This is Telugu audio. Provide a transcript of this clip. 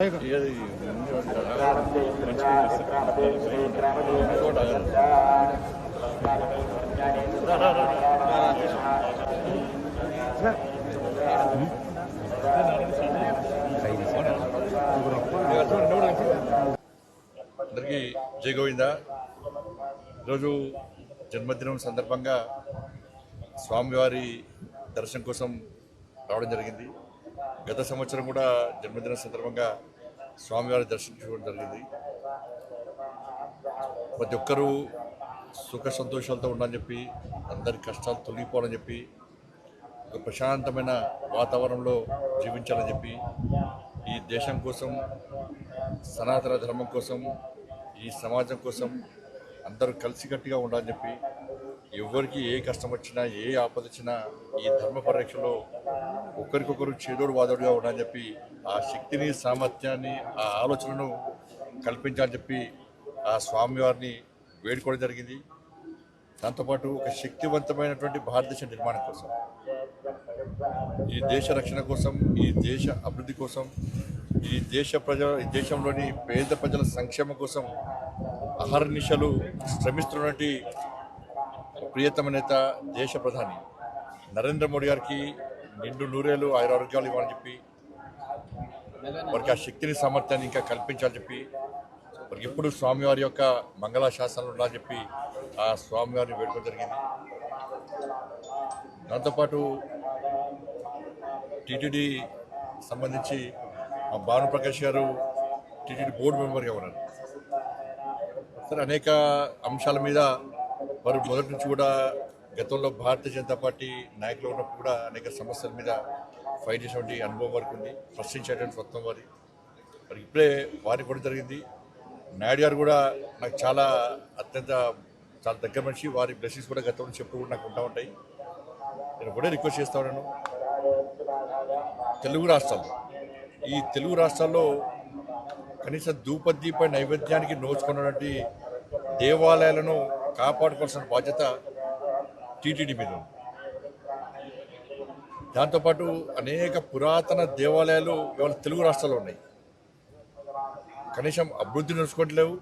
అందరికీ జయ గోవింద. ఈరోజు జన్మదినం సందర్భంగా స్వామివారి దర్శనం కోసం రావడం జరిగింది. గత సంవత్సరం కూడా జన్మదిన సందర్భంగా స్వామివారి దర్శించుకోవడం జరిగింది. ప్రతి ఒక్కరూ సుఖ సంతోషాలతో ఉండాలని చెప్పి అందరి కష్టాలు తొలగిపోవాలని చెప్పి ఒక ప్రశాంతమైన వాతావరణంలో జీవించాలని చెప్పి ఈ దేశం కోసం సనాతన ధర్మం కోసం ఈ సమాజం కోసం అందరూ కలిసికట్టుగా ఉండాలని చెప్పి ఎవరికి ఏ కష్టం వచ్చినా ఏ ఆపద వచ్చినా ఈ ధర్మ పరిరక్షలో ఒకరికొకరు చేదోడు వాదోడుగా ఉండాలని చెప్పి ఆ శక్తిని సామర్థ్యాన్ని ఆ ఆలోచనను కల్పించాలని చెప్పి ఆ స్వామివారిని వేడుకోవడం జరిగింది. దాంతోపాటు ఒక శక్తివంతమైనటువంటి భారతదేశ నిర్మాణం కోసం ఈ దేశ రక్షణ కోసం ఈ దేశ అభివృద్ధి కోసం ఈ దేశ ప్రజల ఈ దేశంలోని పేద ప్రజల సంక్షేమం కోసం అహర్నిశలు శ్రమిస్తున్నటువంటి ప్రియతమ నేత దేశ ప్రధాని నరేంద్ర మోడీ గారికి నిండు నూరేలు ఆయురారోగ్యాలు ఇవ్వాలని చెప్పి వారికి ఆ శక్తిని సామర్థ్యాన్ని ఇంకా కల్పించాలని చెప్పి వారికి ఎప్పుడు స్వామివారి యొక్క మంగళాశాసనాలు ఉండాలని చెప్పి ఆ స్వామివారిని వేడుకోవడం జరిగింది. దాంతోపాటు టీటీడీ సంబంధించి మా భానుప్రకాష్ గారు టీటీడీ బోర్డు మెంబర్గా ఉన్నారు. సరే అనేక అంశాల మీద వారు మొదటి నుంచి కూడా గతంలో భారతీయ జనతా పార్టీ నాయకులు ఉన్నప్పుడు కూడా అనేక సమస్యల మీద ఫైట్ చేసినటువంటి అనుభవం వారికి ఉంది. ప్రశ్నించేటువంటి మొత్తం వారి. మరి ఇప్పుడే వారికి కూడా జరిగింది. నాయుడు గారు కూడా నాకు చాలా అత్యంత చాలా దగ్గర మనిషి. వారి బ్లెస్సింగ్స్ కూడా గతం నుంచి కూడా నాకు ఉంటా ఉంటాయి. నేను కూడా రిక్వెస్ట్ చేస్తా ఉన్నాను. తెలుగు రాష్ట్రాల్లో ఈ తెలుగు రాష్ట్రాల్లో కనీసం ధూపదీప నైవేద్యానికి నోచుకున్నటువంటి దేవాలయాలను కాపాడుకోవాల్సిన బాధ్యత టీటీడీ మీద ఉంది. దాంతోపాటు అనేక పురాతన దేవాలయాలు ఇవాళ తెలుగు రాష్ట్రాల్లో ఉన్నాయి. కనీసం అభివృద్ధి నడుచుకోవట్లేవు